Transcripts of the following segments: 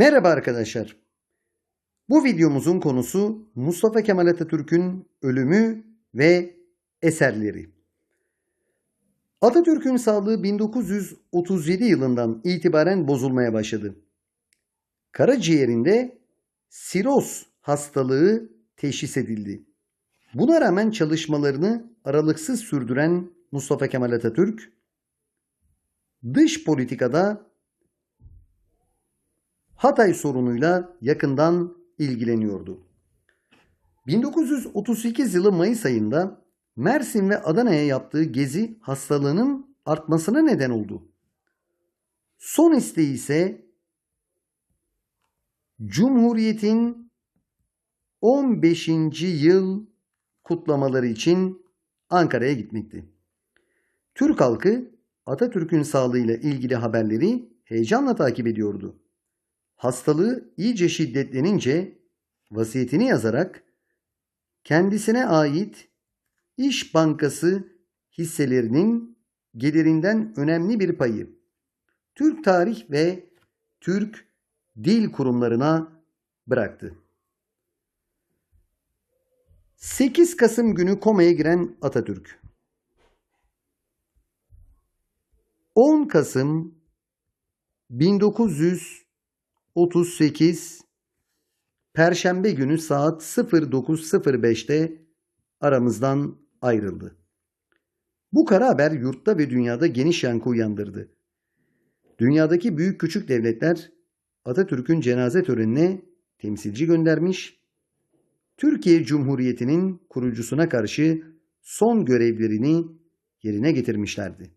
Merhaba arkadaşlar. Bu videomuzun konusu Mustafa Kemal Atatürk'ün ölümü ve eserleri. Atatürk'ün sağlığı 1937 yılından itibaren bozulmaya başladı. Karaciğerinde siroz hastalığı teşhis edildi. Buna rağmen çalışmalarını aralıksız sürdüren Mustafa Kemal Atatürk, dış politikada Hatay sorunuyla yakından ilgileniyordu. 1938 yılı Mayıs ayında Mersin ve Adana'ya yaptığı gezi hastalığının artmasına neden oldu. Son isteği ise Cumhuriyet'in 15. yıl kutlamaları için Ankara'ya gitmekti. Türk halkı Atatürk'ün sağlığıyla ilgili haberleri heyecanla takip ediyordu. Hastalığı iyice şiddetlenince vasiyetini yazarak kendisine ait İş Bankası hisselerinin gelirinden önemli bir payı Türk Tarih ve Türk Dil Kurumlarına bıraktı. 8 Kasım günü komaya giren Atatürk 10 Kasım 1938 Perşembe günü saat 09.05'te aramızdan ayrıldı. Bu kara haber yurtta ve dünyada geniş yankı uyandırdı. Dünyadaki büyük küçük devletler Atatürk'ün cenaze törenine temsilci göndermiş, Türkiye Cumhuriyeti'nin kurucusuna karşı son görevlerini yerine getirmişlerdi.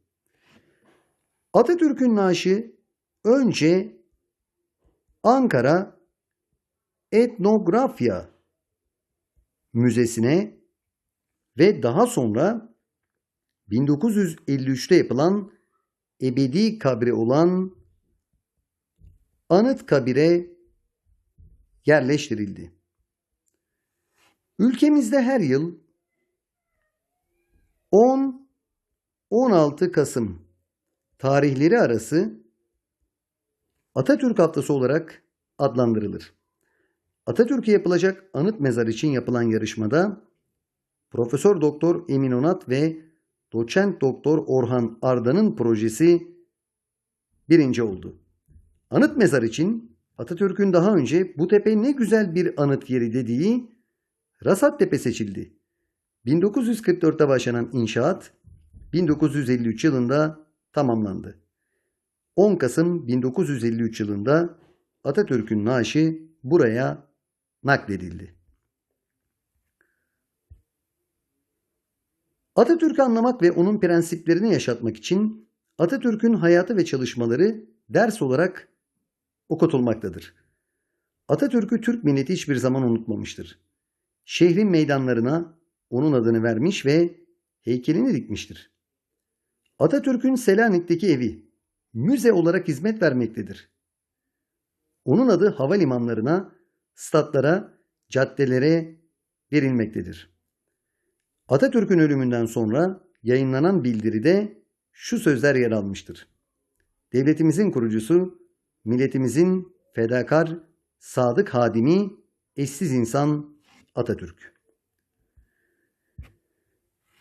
Atatürk'ün naaşı önce Ankara Etnografya Müzesi'ne ve daha sonra 1953'te yapılan ebedi kabri olan Anıt Kabir'e yerleştirildi. Ülkemizde her yıl 10-16 Kasım tarihleri arası Atatürk Haftası olarak adlandırılır. Atatürk'e yapılacak anıt mezar için yapılan yarışmada Profesör Doktor Emin Onat ve Doçent Doktor Orhan Arda'nın projesi birinci oldu. Anıt mezar için Atatürk'ün daha önce bu tepe ne güzel bir anıt yeri dediği Rasat Tepe seçildi. 1944'te başlanan inşaat 1953 yılında tamamlandı. 10 Kasım 1953 yılında Atatürk'ün naaşı buraya nakledildi. Atatürk'ü anlamak ve onun prensiplerini yaşatmak için Atatürk'ün hayatı ve çalışmaları ders olarak okutulmaktadır. Atatürk'ü Türk milleti hiçbir zaman unutmamıştır. Şehrin meydanlarına onun adını vermiş ve heykelini dikmiştir. Atatürk'ün Selanik'teki evi müze olarak hizmet vermektedir. Onun adı havalimanlarına, statlara, caddelere verilmektedir. Atatürk'ün ölümünden sonra yayınlanan bildiride şu sözler yer almıştır. Devletimizin kurucusu, milletimizin fedakar, sadık hadimi, eşsiz insan Atatürk.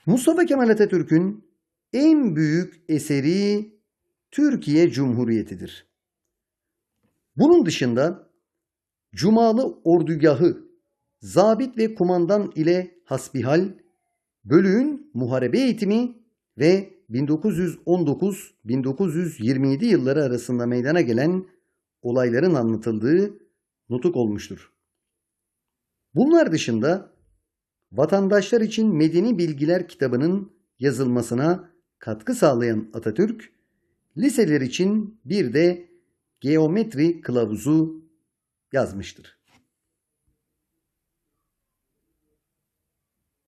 Mustafa Kemal Atatürk'ün en büyük eseri Türkiye Cumhuriyeti'dir. Bunun dışında Cumalı ordugahı, zabit ve kumandan ile hasbihal, bölüğün muharebe eğitimi ve 1919-1927 yılları arasında meydana gelen olayların anlatıldığı nutuk olmuştur. Bunlar dışında vatandaşlar için Medeni Bilgiler kitabının yazılmasına katkı sağlayan Atatürk, liseler için bir de geometri kılavuzu yazmıştır.